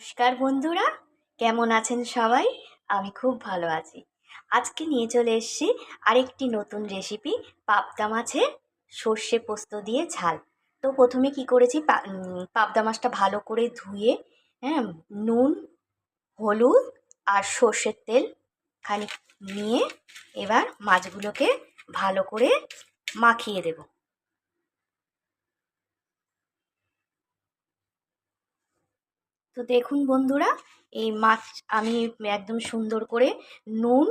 নমস্কার বন্ধুরা, কেমন আছেন সবাই? আমি খুব ভালো আছি। আজকে নিয়ে চলে এসেছি আরেকটি নতুন রেসিপি পাবদা মাছের সর্ষে পোস্ত দিয়ে ঝাল। তো প্রথমে কি করেছি? পাবদা মাছটা ভালো করে ধুয়ে হ্যাঁ নুন, হলুদ আর সর্ষের তেল খানিক নিয়ে এবার মাছগুলোকে ভালো করে মাখিয়ে দেবো। তো দেখুন বন্ধুরা, এই মাছ আমি একদম সুন্দর করে নুন,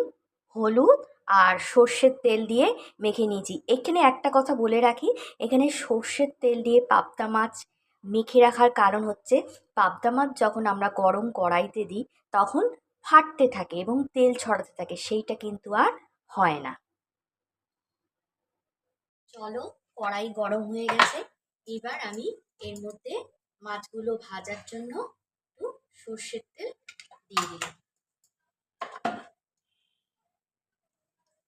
হলুদ আর সর্ষের তেল দিয়ে মেখে নিয়েছি। এখানে একটা কথা বলে রাখি, এখানে সর্ষের তেল দিয়ে পাবদা মাছ মেখে রাখার কারণ হচ্ছে, পাবদা মাছ যখন আমরা গরম কড়াইতে দিই, তখন ফাটতে থাকে এবং তেল ছড়াতে থাকে, সেইটা কিন্তু আর হয় না। চলো, কড়াই গরম হয়ে গেছে। এবার আমি এর মধ্যে মাছগুলো ভাজার জন্য সর্ষের তেল দিয়ে দিলাম।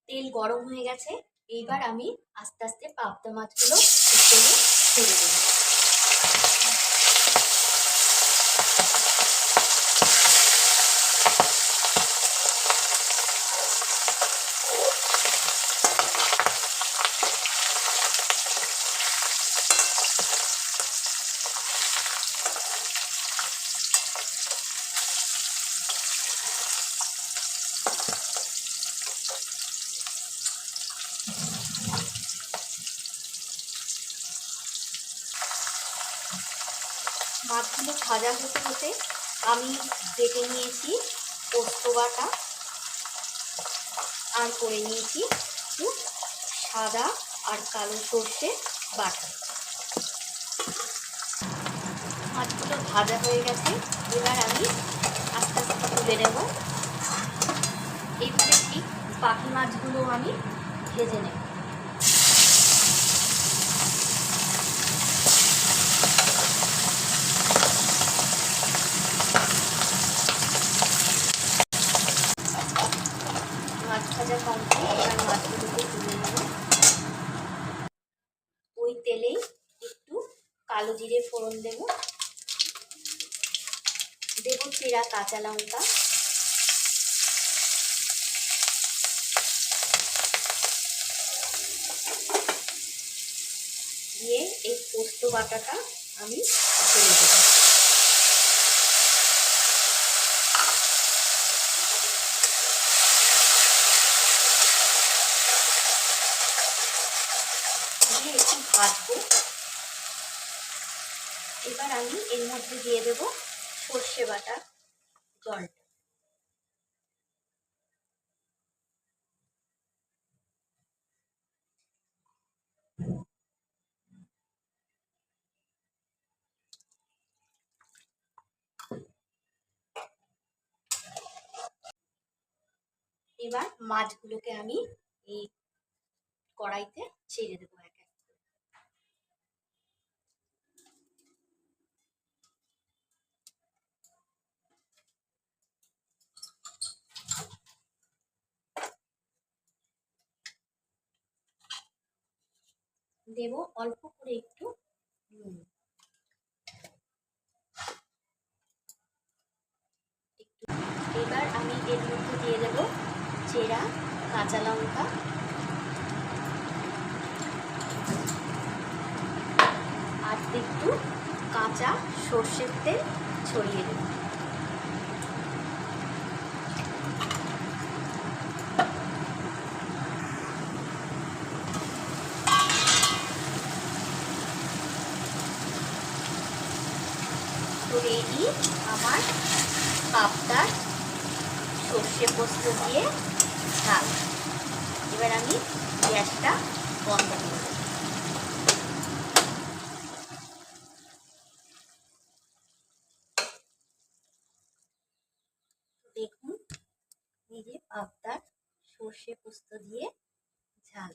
তেল গরম হয়ে গেছে। এইবার আমি আস্তে আস্তে পাবদা মাছগুলো তেলে ছেড়ে দেবো। মাছগুলো ভাজা হতে হতে আমি বেটে নিয়েছি পোস্ত বাটা আর করে নিয়েছি একটু সাদা আর কালো সর্ষে বাটা। মাছগুলো ভাজা হয়ে গেছে, এবার আমি আস্তে আস্তে তুলে নেব। এইভাবে ঠিক বাকি মাছগুলো আমি ভেজে নেব মাছ ওই তেলেই একটু কালো জিরে ফোড়ন দেব। দেব চেরা কাঁচা লঙ্কা। দিয়ে এই পোস্ত বাটাটা আমি ছেড়ে দেবো। দিয়ে একটু ভাজবো। এবার আমি এর মধ্যে দিয়ে দেব সর্ষে বাটা জলটা। এবার মাছগুলোকে আমি এই কড়াইতে ছেড়ে দেবো দেব, অল্প করে একটু নুন। এবার আমি এর মধ্যে দিয়ে দেব চেরা, কাঁচা লঙ্কা। আর একটু কাঁচা সর্ষের তেল ছড়িয়ে দেব। রেডি আমার পাবদার সর্ষে পোস্ত দিয়ে ঝাল। এবার আমি গ্যাসটা বন্ধ করে দেব। দেখুন যে পাবদার সর্ষে পোস্ত দিয়ে ঝাল।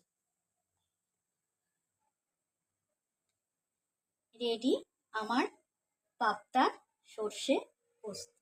রেডি আমার পাবদার সর্ষে পোস্ত।